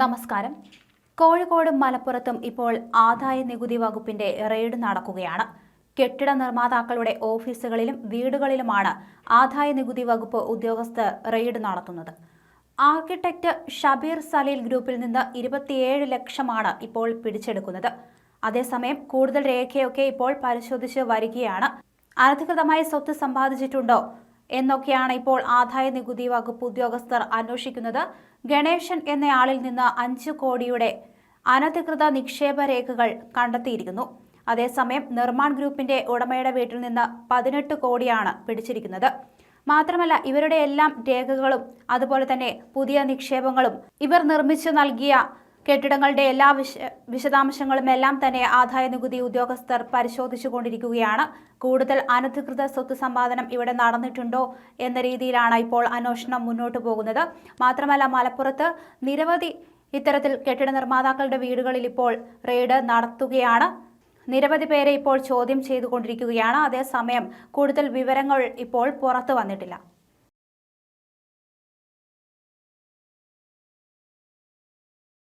നമസ്കാരം. കോഴിക്കോടും മലപ്പുറത്തും ഇപ്പോൾ ആദായ നികുതി വകുപ്പിന്റെ റെയ്ഡ് നടക്കുകയാണ്. കെട്ടിട നിർമ്മാതാക്കളുടെ ഓഫീസുകളിലും വീടുകളിലുമാണ് ആദായ നികുതി വകുപ്പ് ഉദ്യോഗസ്ഥർ റെയ്ഡ് നടത്തുന്നത്. ആർക്കിടെക്ട് ഷബീർ സലീൽ ഗ്രൂപ്പിൽ നിന്ന് ഇരുപത്തിയേഴ് ലക്ഷമാണ് ഇപ്പോൾ പിടിച്ചെടുക്കുന്നത്. അതേസമയം കൂടുതൽ രേഖയൊക്കെ ഇപ്പോൾ പരിശോധിച്ച് വരികയാണ്. അനധികൃതമായി സ്വത്ത് സമ്പാദിച്ചിട്ടുണ്ടോ? എന്നൊക്കെയാണ് ഇപ്പോൾ ആദായ നികുതി വകുപ്പ് ഉദ്യോഗസ്ഥർ അന്വേഷിക്കുന്നത്. ഗണേശൻ എന്നയാളിൽ നിന്ന് അഞ്ച് കോടിയുടെ അനധികൃത നിക്ഷേപ രേഖകൾ കണ്ടെത്തിയിരിക്കുന്നു. അതേസമയം നിർമ്മാൺ ഗ്രൂപ്പിന്റെ ഉടമയുടെ വീട്ടിൽ നിന്ന് പതിനെട്ട് കോടിയാണ് പിടിച്ചിരിക്കുന്നത്. മാത്രമല്ല ഇവരുടെ എല്ലാം രേഖകളും അതുപോലെ തന്നെ പുതിയ നിക്ഷേപങ്ങളും ഇവർ നിർമ്മിച്ചു നൽകിയ കെട്ടിടങ്ങളുടെ എല്ലാ വിശ വിശദാംശങ്ങളും എല്ലാം തന്നെ ആദായ നികുതി ഉദ്യോഗസ്ഥർ പരിശോധിച്ചുകൊണ്ടിരിക്കുകയാണ്. കൂടുതൽ അനധികൃത സ്വത്ത് സമ്പാദനം ഇവിടെ നടന്നിട്ടുണ്ടോ എന്ന രീതിയിലാണ് ഇപ്പോൾ അന്വേഷണം മുന്നോട്ട് പോകുന്നത്. മാത്രമല്ല മലപ്പുറത്ത് നിരവധി ഇത്തരത്തിൽ കെട്ടിട നിർമ്മാതാക്കളുടെ വീടുകളിൽ ഇപ്പോൾ റെയ്ഡ് നടത്തുകയാണ്. നിരവധി പേരെ ഇപ്പോൾ ചോദ്യം ചെയ്തുകൊണ്ടിരിക്കുകയാണ്. അതേസമയം കൂടുതൽ വിവരങ്ങൾ ഇപ്പോൾ പുറത്തു വന്നിട്ടില്ല.